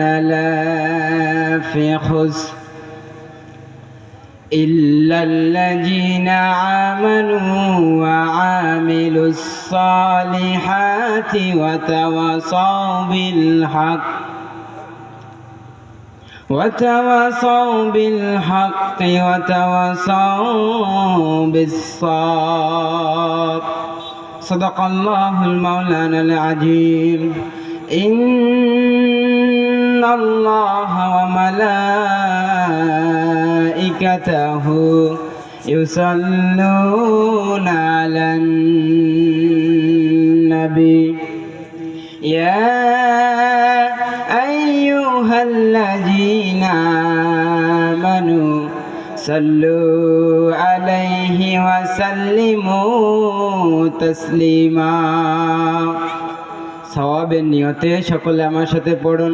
لفي خسر إلا الذين آمنوا وعاملوا الصالحات وتواصوا بالحق وتواصوا بالحق وتواصوا بالصبر. صدق الله المولانا العظيم. إن الله وملائكته يصلون على النبي يا أيها الذين آمنوا صلوا عليه وسلموا تسليما সওয়াবের নিয়তে সকলে আমার সাথে পড়ুন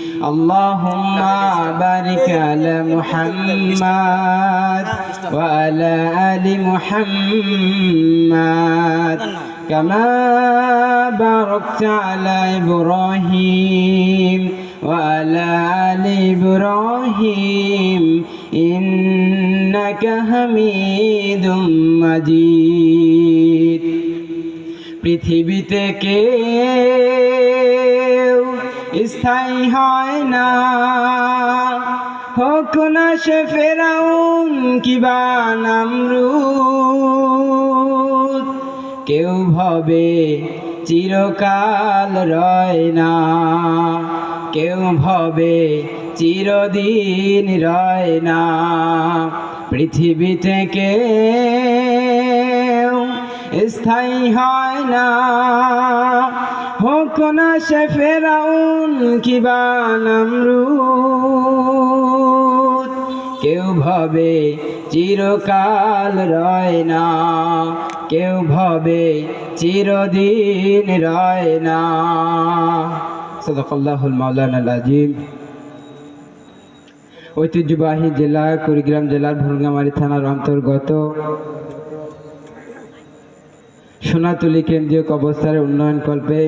اللهم بارك على محمد وعلى آل محمد كما باركت على إبراهيم وعلى آل إبراهيم إنك حميد مجيد পৃথিবীতে কেউ স্থায়ী হয় না। হোক না সে ফেরাউন কিবা নামরুদ। কেউ ভবে চিরকাল রয় না। কেউ ভবে চিরদিন রয় না। পৃথিবী থেকে স্থায়ী হয় না। হোক না সে ফেরাউন কিবা নামরুদ। কেউ ভবে চিরকাল রয় না। কেউ ভবে চিরদিন রয় না। সদকাল্লাহুল মাওলানা আজিম ঐতিহ্যবাহী জেলা কুড়িগ্রাম জেলার ভুলগামারি থানার অন্তর্গত সোনাতুলি কেন্দ্রীয় কবস্থার উন্নয়ন কল্পে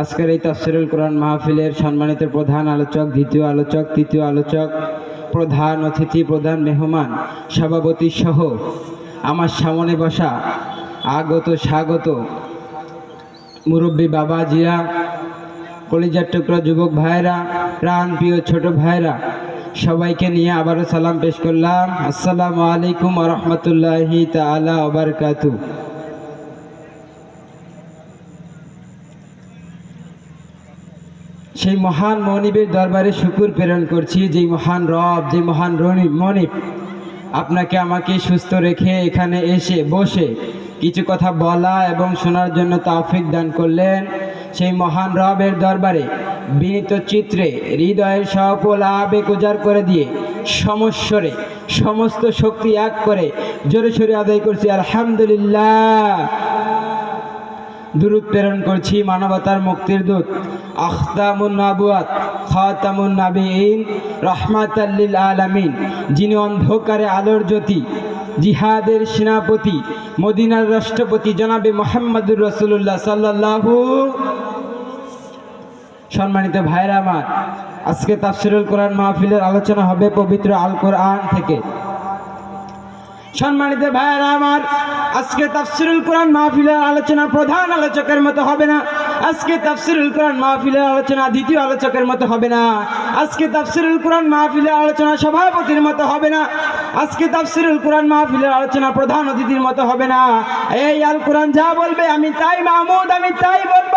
আজকের এই তফসিরুল কোরআন মাহফিলের সম্মানিত প্রধান আলোচক, দ্বিতীয় আলোচক, তৃতীয় আলোচক, প্রধান অতিথি, প্রধান মেহমান, সভাপতি সহ আমার সামনে বসা আগত, স্বাগত মুরব্বী বাবা জিয়া কলিজার টুকরা যুবক ভাইরা প্রাণ প্রিয় ছোট ভাইরা সবাইকে নিয়ে আবারও সালাম পেশ করলাম। আসসালামু আলাইকুম রহমতুল্লাহি তালা ওবরকাতু সেই মহান মনিবের দরবারে শুকুর প্রেরণ করছি যে মহান রব যে মহান রনি, মনিব। আপনাকে আমাকে সুস্থ রেখে এখানে এসে বসে কিছু কথা বলা এবং শোনার জন্য তাওফিক দান করলেন সেই মহান রবের দরবারে। বিনীত চিত্রে হৃদয়ের সফল আবেগ উজাড় করে দিয়ে, সমস্বরে, সমস্ত শক্তি এক করে, জোরে সোরে আদায় করছি, আলহামদুলিল্লাহ। দুরুদ প্রেরণ করছি মানবতার মুক্তির দূত। আখতামুন নাবুয়াত, খাতামুন নাবিঈন রহমাতাল্লিল আলামিন, যিনি অন্ধকারে আলোর জ্যোতি, জিহাদের সেনাপতি, মদিনার রাষ্ট্রপতি জনাবে মোহাম্মদুর রসুল্লাহ সাল্লাল্লাহু সম্মানিত ভাইরা আজকে তাফসিরুল কোরআন মাহফিলের আলোচনা হবে পবিত্র আল কোরআন থেকে। সম্মানিত ভাইয়েরা আমার, আজকে তাফসিরুল কোরআন মাহফিলের আলোচনা প্রধান আলোচকের মতো হবে না। আজকে তাফসিরুল কোরআন মাহফিলের আলোচনা দ্বিতীয় আলোচকের মতো হবে না। আজকে তাফসিরুল কোরআন মাহফিলের আলোচনা সভাপতির মতো হবে না। আজকে তাফসিরুল কোরআন মাহফিলের আলোচনা প্রধান অতিথির মতো হবে না। এই আল কোরআন যা বলবে আমি তাই মাহমুদ, আমি তাই বলব।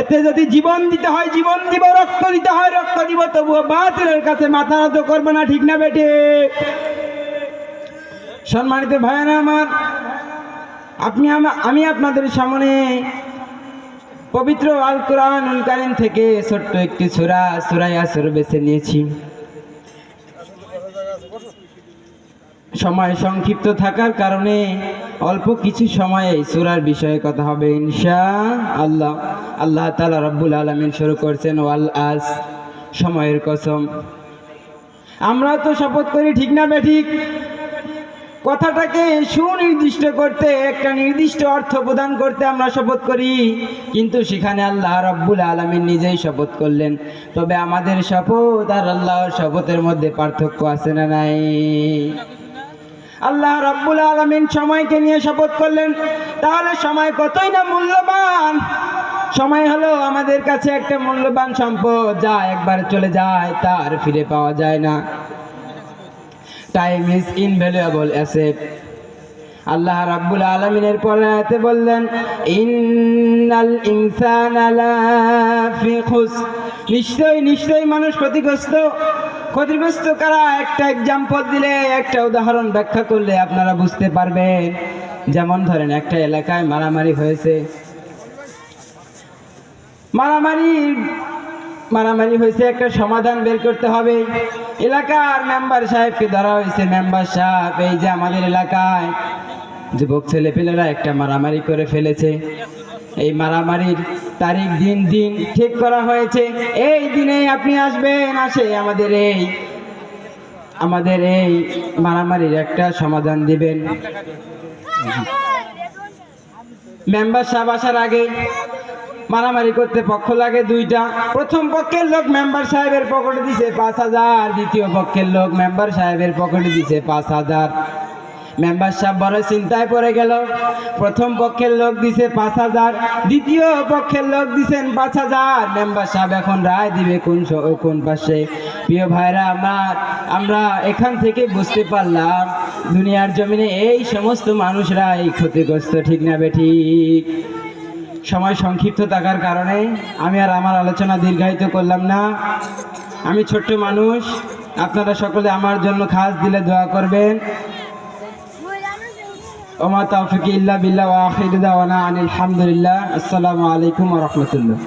এতে যদি জীবন দিতে হয়, জীবন দিব, রক্ত দিতে হয়, রক্ত দিব, তবুও বাতিলের কাছে মাথা নত করব না, ঠিক না বেটে সম্মানিত ভাইয়েরা আমার, আপনি আমি আপনাদের সামনে পবিত্র আল কোরআনুল কারিম থেকে ছোট্ট একটি সুরা সুরাই আসর বেছে নিয়েছি। সময় সংক্ষিপ্ত থাকার কারণে অল্প কিছু সময়ে সুরার বিষয়ে কথা হবে ইনশা আল্লাহ আল্লাহ তালা রব্বুল আলমিন শুরু করছেন, ওয়াল আজ সময়ের কসম। আমরা তো শপথ করি, ঠিক না বেঠিক কথাটাকে সুনির্দিষ্ট করতে, একটা নির্দিষ্ট অর্থ প্রদান করতে আমরা শপথ করি। কিন্তু সেখানে আল্লাহ রব্বুল আলমিন নিজেই শপথ করলেন। তবে আমাদের শপথ আর আল্লাহর শপথের মধ্যে পার্থক্য আছে না নাই? আল্লাহ রব্বুল আলমিন সময়কে নিয়ে শপথ করলেন। তাহলে সময় কতই না মূল্যবান? সময় হলো আমাদের কাছে একটা মূল্যবান সম্পদ, যা একবার চলে যায়, তার ফিরে পাওয়া যায় না। টাইম ইজ ইনভ্যালুয়েবল অ্যাসেট আল্লাহ রাব্বুল আলমিনের পরে আয়াতে বললেন, ইন্নাল ইনসানা নিশ্চয়ই নিশ্চয়ই মানুষ ক্ষতিগ্রস্ত। ক্ষতিগ্রস্ত কারা? একটা এক্সাম্পল দিলে, একটা উদাহরণ ব্যাখ্যা করলে আপনারা বুঝতে পারবেন। যেমন ধরেন, একটা এলাকায় মারামারি হয়েছে। মারামারি মারামারি হয়েছে একটা সমাধান বের করতে হবে। এলাকার মেম্বার সাহেবকে ধরা হয়েছে। মেম্বার সাহেব এই যে আমাদের এলাকায় যুবক ছেলেপেলেরা একটা মারামারি করে ফেলেছে। এই মারামারির তারিখ দিন দিন ঠিক করা হয়েছে। এই দিনে আপনি আসবেন আসে আমাদের এই আমাদের এই মারামারির একটা সমাধান দিবেন। মেম্বার সাহেব আসার আগে মারামারি করতে পক্ষ লাগে দুইটা। প্রথম পক্ষের লোক মেম্বার সাহেবের পকেটে দিছে পাঁচ হাজার। দ্বিতীয় পক্ষের লোক মেম্বার সাহেবের পকেটে দিছে পাঁচ হাজার। মেম্বার সাহেব বড় চিন্তায় পড়ে গেল। প্রথম পক্ষের লোক দিছে পাঁচ হাজার। দ্বিতীয় পক্ষের লোক দিছেন পাঁচ হাজার। মেম্বার সাহেব এখন রায় দিবে কোন কোন পাশে। প্রিয় ভাইরা, আমার, আমরা এখান থেকে বুঝতে পারলাম, দুনিয়ার জমিনে এই সমস্ত মানুষরা এই ক্ষতিগ্রস্ত, ঠিক না বেঠিক সময় সংক্ষিপ্ত থাকার কারণে আমি আর আমার আলোচনা দীর্ঘায়িত করলাম না। আমি ছোট্ট মানুষ, আপনারা সকলে আমার জন্য খাস দিলে দোয়া করবেন। ওমা তৌফিক ইল্লা বিল্লা ওয়াহিদা আনিল হামদুলিল্লাহ। আসসালামু আলাইকুম রাহমাতুল্লাহ।